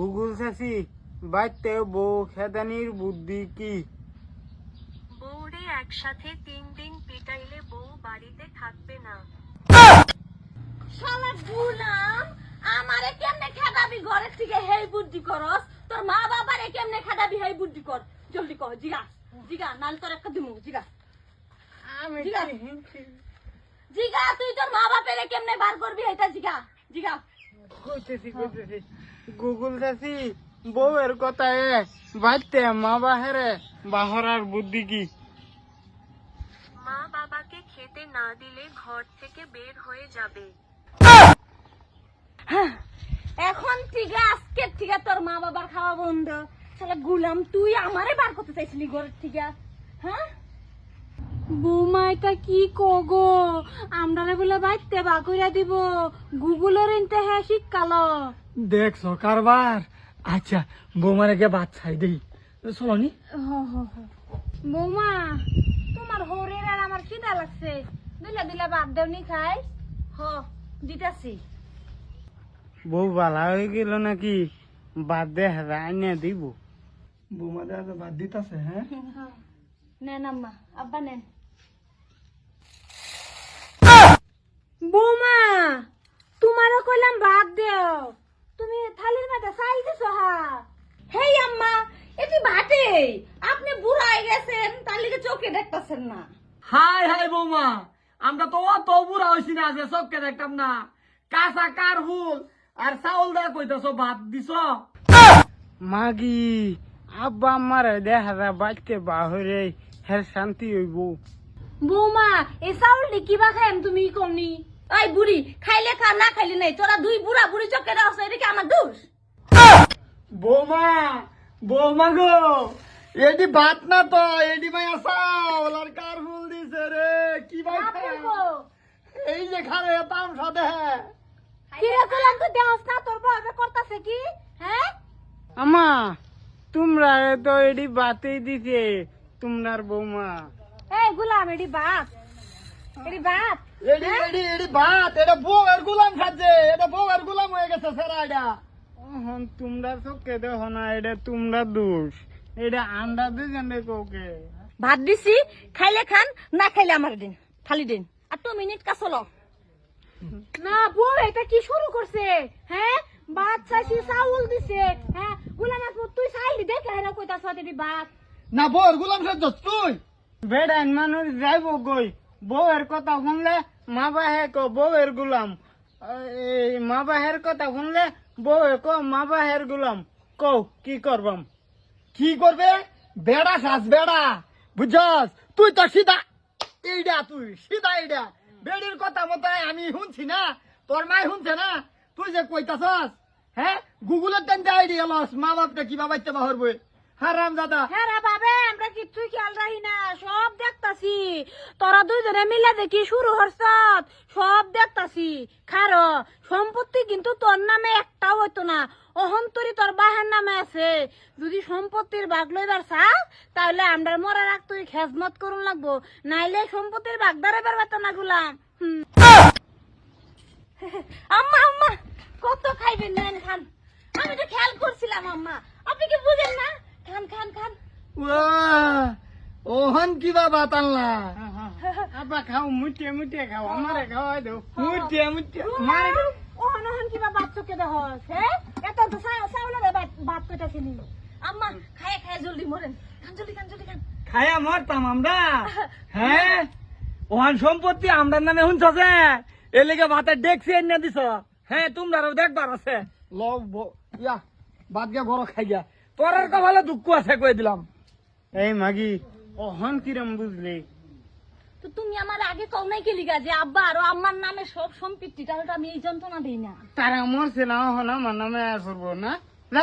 Google চাষি বাইতে বউ খেদানির বুদ্ধি কি? বউরে একসাথে তিন দিন পিটাইলে বউ বাড়িতে থাকবে না। শালা গুলাম আমারে কেমনে খেদাবি ঘরের থেকে? হেই বুদ্ধি করস তোর মা বাবারে কেমনে খেদাবি? হেই বুদ্ধি কর। জলদি কর জিগা জিগা নাল তোর একটা দিমু জিগা আমি জিগা তুই তোর মা বাপেরে কেমনে বার করবি? এটা জিগা জিগা। কইতেছি কইতেছি। গুগল চাষি বউয়ের কথা এ বাইতে মা বাহেরে বাহরার বুদ্ধি কি? মা বাবাকে খেতে না দিলে ঘর থেকে বের হয়ে যাবে। হ্যাঁ, এখন ঠিক আজকে ঠিক তোর মা বাবার খাওয়া বন্ধ। শালা গুলাম তুই আমারে বার করতে চাইছিলি ঘরের থেকে হ্যাঁ? বৌমা এটা কি কগো আমরা বলে বাইতে বা কইরা দিব। গুগলের ইনতে হ্যাঁ শিক্ষালো দেখছ কারবার? আচ্ছা বৌমারেকে বাদ ছাই দেই। চলনি বৌমা তোমার হরের আর আমার খিদা লাগছে। দিলা দিলা বাদ দেওনি খাই। হ দিতাছি। বউ বালা হয়ে গেল নাকি? বাদ দে রাইনে দিব। বৌমা দাদা বাদ দিতাছে হ্যাঁ? নেন আম্মা আব্বা নেন বৌমা তোমারও কইলাম ভাত দেও তুমি থালির মধ্যে চাল দিছো হা হেই আম্মা এটি ভাতে আপনি বুড়া হয়ে গেছেন তার লিগে চোখে না। হাই হাই বৌমা আমরা তো অত বুড়া হইছি না যে সবকে দেখতাম না। কাঁচা কার হুল আর চাউল দা কইতাছো ভাত দিছ। মাগি আব্বা আমার দেখা যায় বাইতে বাহরে হের শান্তি হইব। বৌমা এ চাউল নি কিবা খাইম তুমি কনি ওই বুড়ি খাইলে খা না খাইলে নাই। তোরা দুই বুড়া বুড়ি চোখে দাও এদিকে আমার দোষ? বৌমা বৌমা গো এটি ভাত না তো এটি মাইয়া চাউল আর কার হুল দিছে রে কি ভাই এই যে খারে তাম সাথে কিরে কইলাম তো দেহস না তোর বাবা করতাছে কি? হ্যাঁ? আমা তোমরা তো এডি বাতেই দিছে তোমরার বৌমা। এই গুলাম এডি বাত। এডি বাত। এডি এডি এডি ভাত এটা বউয়ের গুলাম খাচ্ছে এটা বউয়ের গুলাম হয়ে গেছে সেরা এটা। তোমরা চোখে দেখো না এটা তোমরা দোষ। এটা আন্ডা দুজন কোকে ভাত দিছি খাইলে খান না খাইলে আমার দিন খালি দিন। আর তো মিনিট কা চলো না বউ এটা কি শুরু করছে? হ্যাঁ? ভাত চাইছি চাউল দিছে। হ্যাঁ? গুলাম আপু তুই চাইলি দেখে হেরা কইতাছ এডি ভাত। না বউয়ের গুলাম খাচ্ছ তুই? বেড়াইন মানুষ যাইব গই বউয়ের কথা শুনলে মা বাহে কো বউয়ের গুলাম। এই মা বাহের কথা শুনলে বউয়ে কো মা বাহের গুলাম। কও কি করবাম? কি করবে? বেড়া খাস বেড়া। বুঝছ তুই তো সিধা এইডা তুই, সিধা এইডা। বেড়ির কথা মতো আমি শুনছি না, তোর মাই শুনছে না? তুই যে কইতাছস হ্যাঁ? গুগলের দেন আইডি লস মা বাপটা কীভাবে বাহর বাহরবে দাদা। হ্যাঁ আমরা খেয়াল সব দেখতাছি। তোরা দুইজনে মিলে শুরু সব দেখতাছি। খার, সম্পত্তি কিন্তু তোর নামে একটাও হইতো না। অহন্তরি তোর নামে আছে। যদি সম্পত্তির ভাগ লইবার চাও তাহলে আমরা মরার আগ তুই খেজমত করুন লাগবো। নাইলে সম্পত্তির ভাগ দাঁড়াবার বাতা না গুলাম। আম্মা আম্মা, কত খাইবেন খান। আমি তো খেয়াল করছিলাম, আম্মা। আপনি কি বুঝেন না? খান খান খান। ওহন কিবা বাত আনলা? আব্বা খাও মুটিয়ে মুটিয়ে খাও আমারে খাওয়াই দাও। মুটিয়ে মুটিয়ে মারে ও নহন কিবা বাত চকে দেহ হে এত তো বাত আম্মা খায় খায় জলদি মরেন। খান জলদি খান জলদি খান। খায়া মরতাম আমরা। হ্যাঁ? ওহান সম্পত্তি আমরার নামে শুনছছে এলেগে ভাতে ডেকছি এনে দিছ। হ্যাঁ তোমরাও দেখবার আছে। ব- ইয়া বাদ গিয়া ঘর খাই গিয়া তোর কপালে দুঃখ আছে কয়ে দিলাম। এই মাগি অহন কিরম বুঝলি? তো তুমি আমার আগে কও নাই কে লিগা যে আব্বা আর আম্মার নামে সব সম্পত্তি তাহলে তো আমি এই যন্ত্রণা দেই না। তারা মরছে না অহন আমার নামে করব না? না